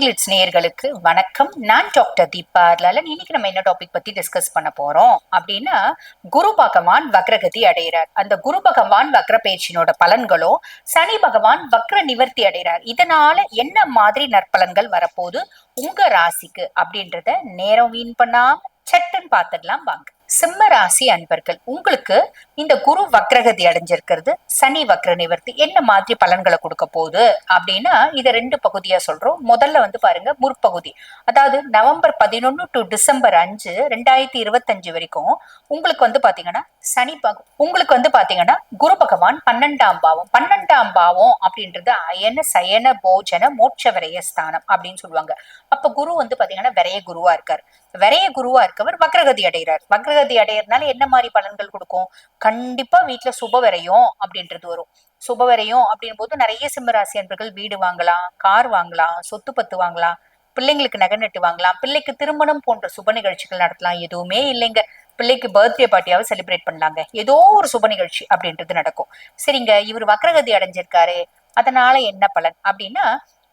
Glitz நேயர்களுக்கு வணக்கம். நான் டாக்டர் தீபா லலன் இன்னைக்கு நம்ம என்ன டாபிக் பத்தி டிஸ்கஸ் பண்ண போறோம்? அப்படின்னா குரு பகவான் வக்ரகதி அடைகிறார். அந்த குரு பகவான் வக்ர பயிற்சியினோட பலன்களோ சனி பகவான் வக்ர நிவர்த்தி அடைகிறார். இதனால என்ன மாதிரி நற்பலன்கள் வரப்போகுது? உங்க ராசிக்கு அப்படின்றத நேரம் வீண் பண்ணாம சட்டுன்னு பார்த்துடலாம் வாங்க. சிம்ம ராசி அன்பர்கள் உங்களுக்கு இந்த குரு வக்ரகதி அடைஞ்சிருக்கிறது சனி வக்ர நிவர்த்தி. என்ன மாதிரி பலன்களை கொடுக்க போகுது அப்படின்னா இதை ரெண்டு பகுதியா சொல்றோம். முதல்ல வந்து பாருங்க முற்பகுதி. அதாவது நவம்பர் பதினொன்னு டு டிசம்பர் அஞ்சு ரெண்டாயிரத்தி இருபத்தஞ்சு வரைக்கும் உங்களுக்கு வந்து பாத்தீங்கன்னா சனி பக உங்களுக்கு வந்து பாத்தீங்கன்னா குரு பகவான் பன்னெண்டாம் பாவம். பன்னெண்டாம் பாவம் அப்படின்றது அயன சயன போஜன மோட்ச விரய ஸ்தானம் அப்படின்னு சொல்லுவாங்க. அப்ப குரு வந்து பாத்தீங்கன்னா விரைய குருவா இருக்கார். விரைய குருவா இருக்கவர் வக்ரகதி அடைகிறார். வக்ரகதி அடையறதுனால என்ன மாதிரி பலன்கள் கொடுக்கும்? கண்டிப்பா வீட்டுல சுப விரையும் அப்படின்றது வரும். சுப விரையும் அப்படின் போது நிறைய சிம்மராசி அன்பர்கள் வீடு வாங்கலாம் கார் வாங்கலாம் சொத்து பத்து வாங்கலாம் பிள்ளைங்களுக்கு நகை நட்டு வாங்கலாம் பிள்ளைக்கு திருமணம் போன்ற சுப நிகழ்ச்சிகள் நடத்தலாம். எதுவுமே இல்லைங்க. பிள்ளைக்கு பர்த்டே பார்ட்டியாவது செலிப்ரேட் பண்ணலாங்க. ஏதோ ஒரு சுப நிகழ்ச்சி அப்படின்றது நடக்கும். சரிங்க இவர் வக்ரகதி அடைஞ்சிருக்காரு. அதனால என்ன பலன்? அப்படின்னா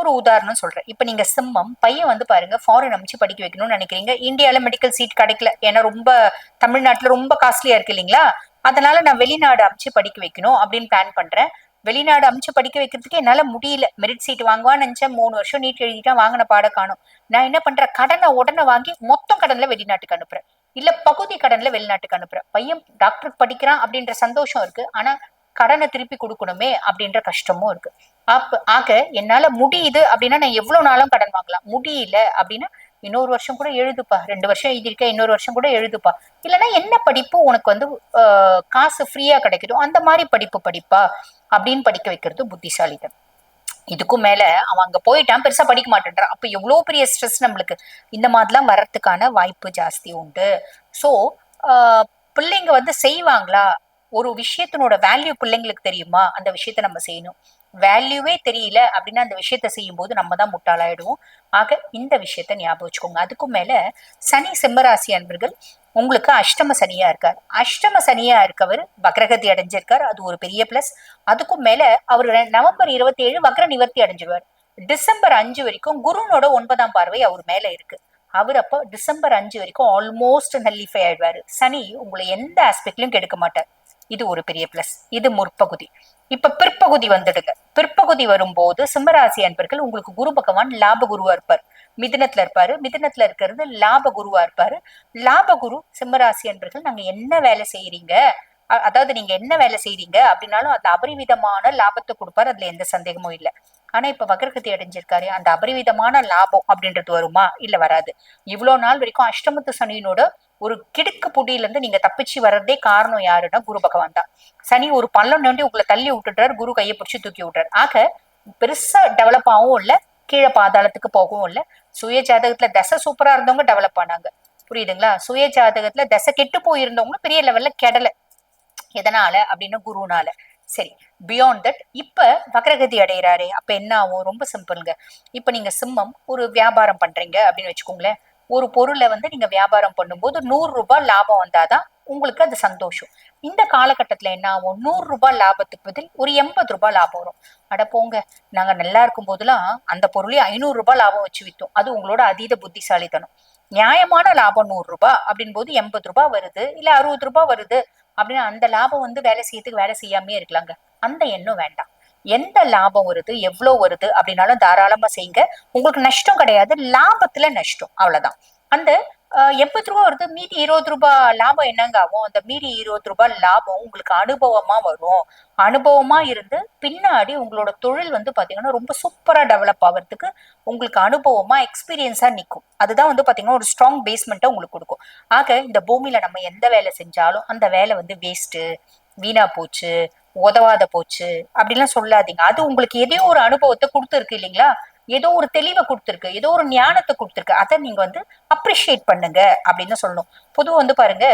ஒரு உதாரணம் சொல்றேன். இப்ப நீங்க சிம்மம் பையன் வந்து பாருங்க ஃபாரின் அமைச்சு படிக்க வைக்கணும்னு நினைக்கிறீங்க. இந்தியால மெடிக்கல் சீட் கிடைக்கல. ஏன்னா ரொம்ப தமிழ்நாட்டுல ரொம்ப காஸ்ட்லியா இருக்கு இல்லைங்களா? அதனால நான் வெளிநாடு அமைச்சு படிக்க வைக்கணும் அப்படின்னு பிளான் பண்றேன். வெளிநாடு அமைச்சு படிக்க வைக்கிறதுக்கு என்னால முடியல. மெரிட் சீட் வாங்குவான்னு நினைச்சேன். மூணு வருஷம் நீட் எழுதிட்டா வாங்கின பாட காணும். நான் என்ன பண்றேன்? கடனை உடனே வாங்கி மொத்தம் கடன்ல வெளிநாட்டுக்கு அனுப்புறேன். இல்ல பகுதி கடன்ல வெளிநாட்டுக்கு அனுப்புறேன். பையன் டாக்டருக்கு படிக்கிறான் அப்படின்ற சந்தோஷம் இருக்கு. ஆனா கடனை திருப்பி கொடுக்கணுமே அப்படின்ற கஷ்டமும் இருக்கு. அப்ப ஆக என்னால முடியுது அப்படின்னா நான் எவ்வளவு நாளும் கடன் வாங்கலாம்? முடியல அப்படின்னா இன்னொரு வருஷம் கூட எழுதுப்பா. ரெண்டு வருஷம் எழுதியிருக்க இன்னொரு வருஷம் கூட எழுதுப்பா. இல்லைன்னா என்ன படிப்பு உனக்கு வந்து ஆஹ், காசு ஃப்ரீயா கிடைக்குதோ அந்த மாதிரி படிப்பு படிப்பா அப்படின்னு படிக்க வைக்கிறது புத்திசாலிதான் இதுக்கும் மேல அவன் அங்க போயிட்டான் பெருசா படிக்க மாட்டேன்றான் அப்ப எவ்வளவு பெரிய ஸ்ட்ரெஸ் நம்மளுக்கு? இந்த மாதிரிலாம் வர்றதுக்கான வாய்ப்பு ஜாஸ்தி உண்டு. சோ பிள்ளைங்க வந்து செய்வாங்களா? ஒரு விஷயத்தினோட வேல்யூ பிள்ளைங்களுக்கு தெரியுமா? அந்த விஷயத்த நம்ம செய்யணும். வேல்யூவே தெரியல அப்படின்னா அந்த விஷயத்த செய்யும் போது நம்ம தான் முட்டாளாயிடுவோம். ஆக இந்த விஷயத்த ஞாபகம் வச்சுக்கோங்க. அதுக்கும் மேல சனி சிம்மராசி அன்பர்கள் உங்களுக்கு அஷ்டம சனியா இருக்கார். அஷ்டம சனியா இருக்கவர் வக்ரகதி அடைஞ்சிருக்கார். அது ஒரு பெரிய பிளஸ் அதுக்கும் மேல அவர் நவம்பர் இருபத்தி ஏழு வக்ர நிவர்த்தி அடைஞ்சிருவார். டிசம்பர் அஞ்சு வரைக்கும் குருனோட ஒன்பதாம் பார்வை அவர் மேல இருக்கு. அவர் அப்போ டிசம்பர் அஞ்சு வரைக்கும் ஆல்மோஸ்ட் நல்லிஃபை ஆயிடுவாரு. சனி உங்களை எந்த ஆஸ்பெக்ட்லயும் கெடுக்க மாட்டார். இது ஒரு பெரிய பிளஸ் இது முற்பகுதி. இப்ப பிற்பகுதி வந்துடுங்க. பிற்பகுதி வரும்போது சிம்மராசி அன்பர்கள் உங்களுக்கு குரு பகவான் லாப குருவா இருப்பார். மிதினத்துல இருப்பாரு. மிதினத்துல இருக்கிறது லாப குருவா இருப்பாரு. லாப குரு சிம்மராசி அன்பர்கள் நாங்க என்ன வேலை செய்யறீங்க அதாவது நீங்க என்ன வேலை செய்யறீங்க அப்படின்னாலும் அந்த அபரிவிதமான லாபத்தை கொடுப்பாரு. அதுல எந்த சந்தேகமும் இல்லை. ஆனா இப்ப வக்ரகதி அடைஞ்சிருக்காரு. அந்த அபரிவிதமான லாபம் அப்படின்றது வருமா? இல்ல வராது. இவ்வளவு நாள் வரைக்கும் அஷ்டமத்து சனியினோட ஒரு கிடுக்கு புடியில இருந்து நீங்க தப்பிச்சு வர்றதே காரணம் யாருன்னா குரு பகவான் தான். சனி ஒரு பள்ளம் நோண்டி உங்களை தள்ளி விட்டுட்டாரு குரு கையை பிடிச்சி தூக்கி விட்டுறாரு. ஆக பெருசா டெவலப் ஆகவும் இல்லை கீழே பாதாளத்துக்கு போகவும் இல்லை. சுய ஜாதகத்துல தசை சூப்பரா இருந்தவங்க டெவலப் ஆனாங்க. புரியுதுங்களா? சுய ஜாதகத்துல தசை கெட்டு போயிருந்தவங்களும் பெரிய லெவல்ல கெடல. எதனால? அப்படின்னா குருனால. சரி பியாண்ட் தட் இப்ப வக்ரகதி அடைகிறாரே அப்ப என்ன ஆகும்? ரொம்ப சிம்பிள்ங்க இப்ப நீங்க சிம்மம் ஒரு வியாபாரம் பண்றீங்க அப்படின்னு வச்சுக்கோங்களேன். ஒரு பொருளை வந்து நீங்க வியாபாரம் பண்ணும்போது நூறு ரூபாய் லாபம் வந்தாதான் உங்களுக்கு அது சந்தோஷம். இந்த காலகட்டத்துல என்ன ஆகும்? நூறு ரூபாய் லாபத்துக்கு பதில் ஒரு எண்பது ரூபாய் லாபம் வரும். அட போங்க நாங்க நல்லா இருக்கும் போதெல்லாம் அந்த பொருளையும் ஐநூறு ரூபாய் லாபம் வச்சு வித்தோம். அது உங்களோட அதீத புத்திசாலித்தனம். நியாயமான லாபம் நூறு ரூபாய் அப்படின் போது எண்பது ரூபாய் வருது இல்ல அறுபது ரூபாய் வருது அப்படின்னா அந்த லாபம் வந்து வேலை செய்யறதுக்கு வேலை செய்யாமே இருக்கலாங்க. அந்த எண்ணம் வேண்டாம். எந்த லாபம் வருது எவ்வளோ வருது அப்படின்னாலும் தாராளமா செய்யுங்க. உங்களுக்கு நஷ்டம் கிடையாது லாபத்துல நஷ்டம் அவ்வளவுதான். அந்த எண்பது ரூபா வருது மீதி இருபது ரூபாய் லாபம் என்னங்க ஆகும்? அந்த மீதி இருபது ரூபாய் லாபம் உங்களுக்கு அனுபவமா வரும். அனுபவமா இருந்து பின்னாடி உங்களோட தொழில் வந்து பாத்தீங்கன்னா ரொம்ப சூப்பரா டெவலப் ஆகிறதுக்கு உங்களுக்கு அனுபவமா எக்ஸ்பீரியன்ஸா நிற்கும் அதுதான் வந்து பாத்தீங்கன்னா ஒரு ஸ்ட்ராங் பேஸ்மெண்ட்டை உங்களுக்கு கொடுக்கும். ஆக இந்த பூமியில நம்ம எந்த வேலை செஞ்சாலும் அந்த வேலை வந்து வேஸ்ட்டு வீணா போச்சு. உதவாத போச்சு அப்படிலாம் சொல்லாதீங்க. அது உங்களுக்கு ஏதோ ஒரு அனுபவத்தை கொடுத்துருக்கு இல்லைங்களா? ஏதோ ஒரு தெளிவை கொடுத்துருக்கு ஏதோ ஒரு ஞானத்தை கொடுத்துருக்கு. அதை நீங்க வந்து அப்ரிஷியேட் பண்ணுங்க அப்படின்னு சொல்லணும். பொதுவாக வந்து பாருங்க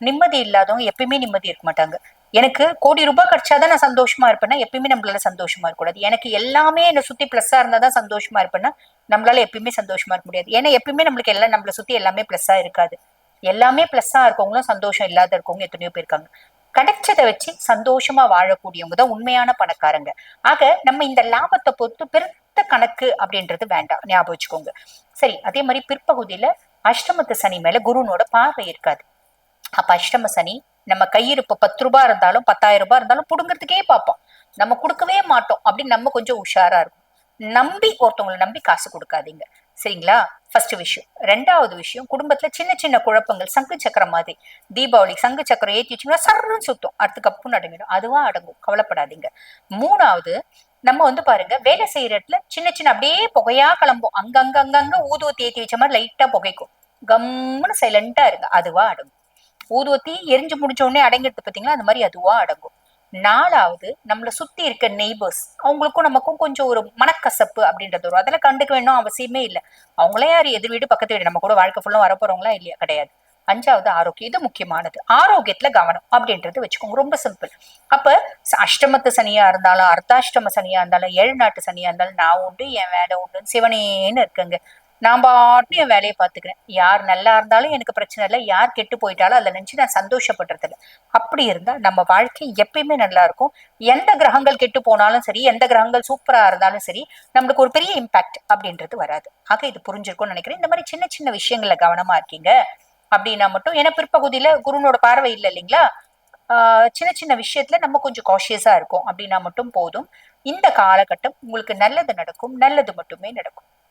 நிம்மதி இல்லாதவங்க எப்பயுமே நிம்மதி இருக்க மாட்டாங்க. எனக்கு கோடி ரூபாய் கிடைச்சாதான் நான் சந்தோஷமா இருப்பேன்னா எப்பயுமே நம்மளால சந்தோஷமா இருக்கக்கூடாது எனக்கு எல்லாமே என்னை சுத்தி பிளஸ்ஸா இருந்தா தான் சந்தோஷமா இருப்பேன்னா நம்மளால எப்பயுமே சந்தோஷமா இருக்க முடியாது. ஏன்னா எப்பயுமே நம்மளுக்கு எல்லாம் நம்மளை சுத்தி எல்லாமே பிளஸ்ஸா இருக்காது. எல்லாமே பிளஸ்ஸா இருக்கவங்களும் சந்தோஷம் இல்லாத இருக்கவங்க எத்தனையோ பேர் இருக்காங்க. கிடைச்சதை வச்சு சந்தோஷமா வாழக்கூடியவங்க தான் உண்மையான பணக்காரங்க. ஆக நம்ம இந்த லாபத்தை பொறுத்து பெருத்த கணக்கு அப்படின்றது வேண்டாம். ஞாபகம் வச்சுக்கோங்க. சரி அதே மாதிரி பிற்பகுதியில அஷ்டமத்து சனி மேல குருனோட பார்வை இருக்காது. அப்ப அஷ்டம சனி நம்ம கையிருப்பு பத்து ரூபாய் இருந்தாலும் பத்தாயிரம் ரூபாய் இருந்தாலும் புடுங்கிறதுக்கே பார்ப்போம். நம்ம கொடுக்கவே மாட்டோம் அப்படின்னு நம்ம கொஞ்சம் உஷாரா இருக்கும். நம்பி ஒருத்தவங்களை நம்பி காசு கொடுக்காதீங்க. சரிங்களா? ஃபர்ஸ்ட் விஷயம். ரெண்டாவது விஷயம் குடும்பத்துல சின்ன சின்ன குழப்பங்கள் சங்கு சக்கரம் மாதிரி. தீபாவளி சங்கு சக்கரம் ஏற்றி வச்சீங்கன்னா சர்ன்னு சுத்தம். அடுத்து கப்புன்னு அடங்கிடும் அதுவா அடங்கும். கவலைப்படாதீங்க. மூணாவது நம்ம வந்து பாருங்க வேலை செய்யற இடத்துல சின்ன சின்ன அப்படியே புகையா கிளம்பும். அங்கங்க அங்கங்க ஊதுவத்தி ஏற்றி வச்ச மாதிரி லைட்டா புகைக்கும். கம்முன்னு சைலண்டா இருங்க. அதுவா அடங்கும். ஊதுவத்தி எரிஞ்சு முடிஞ்ச உடனே அடங்கிடுது பாத்தீங்களா? அந்த மாதிரி அதுவா அடங்கும். நாலாவது நம்மளை சுத்தி இருக்க நெய்பர்ஸ் அவங்களுக்கும் நமக்கும் கொஞ்சம் ஒரு மனக்கசப்பு அப்படின்றது வரும். அதெல்லாம் கண்டுக்க வேணும் அவசியமே இல்லை. அவங்களே யார்? எதிர் வீடு பக்கத்து வீடு. நம்ம கூட வாழ்க்கை ஃபுல்லாக வரப்போறவங்களா இல்லையா? கிடையாது. அஞ்சாவது ஆரோக்கியம். இது முக்கியமானது. ஆரோக்கியத்துல கவனம் அப்படின்றது வச்சுக்கோங்க. ரொம்ப சிம்பிள் அப்ப அஷ்டமத்து சனியா இருந்தாலும் அர்த்தாஷ்டம சனியா இருந்தாலும் ஏழு நாட்டு சனியா இருந்தாலும் நான் உண்டு என் வேலை உண்டு சிவனேன்னு இருக்குங்க. நான் பாட்டு என் வேலையை பார்த்துக்கிறேன். யார் நல்லா இருந்தாலும் எனக்கு பிரச்சனை இல்லை. யார் கெட்டு போயிட்டாலும் அதில் நினச்சி நான் சந்தோஷப்படுறது இல்லை அப்படி இருந்தா நம்ம வாழ்க்கை எப்பயுமே நல்லா இருக்கும். எந்த கிரகங்கள் கெட்டு போனாலும் சரி எந்த கிரகங்கள் சூப்பரா இருந்தாலும் சரி நம்மளுக்கு ஒரு பெரிய இம்பாக்ட் அப்படின்றது வராது. ஆக இது புரிஞ்சிருக்கும்னு நினைக்கிறேன். இந்த மாதிரி சின்ன சின்ன விஷயங்கள்ல கவனமா இருக்கீங்க அப்படின்னா மட்டும் ஏன்னா பிற்பகுதியில குருனோட பார்வை இல்லை இல்லைங்களா? ஆஹ் சின்ன சின்ன விஷயத்துல நம்ம கொஞ்சம் காஷியஸா இருக்கும் அப்படின்னா மட்டும் போதும். இந்த காலகட்டம் உங்களுக்கு நல்லது நடக்கும். நல்லது மட்டுமே நடக்கும்.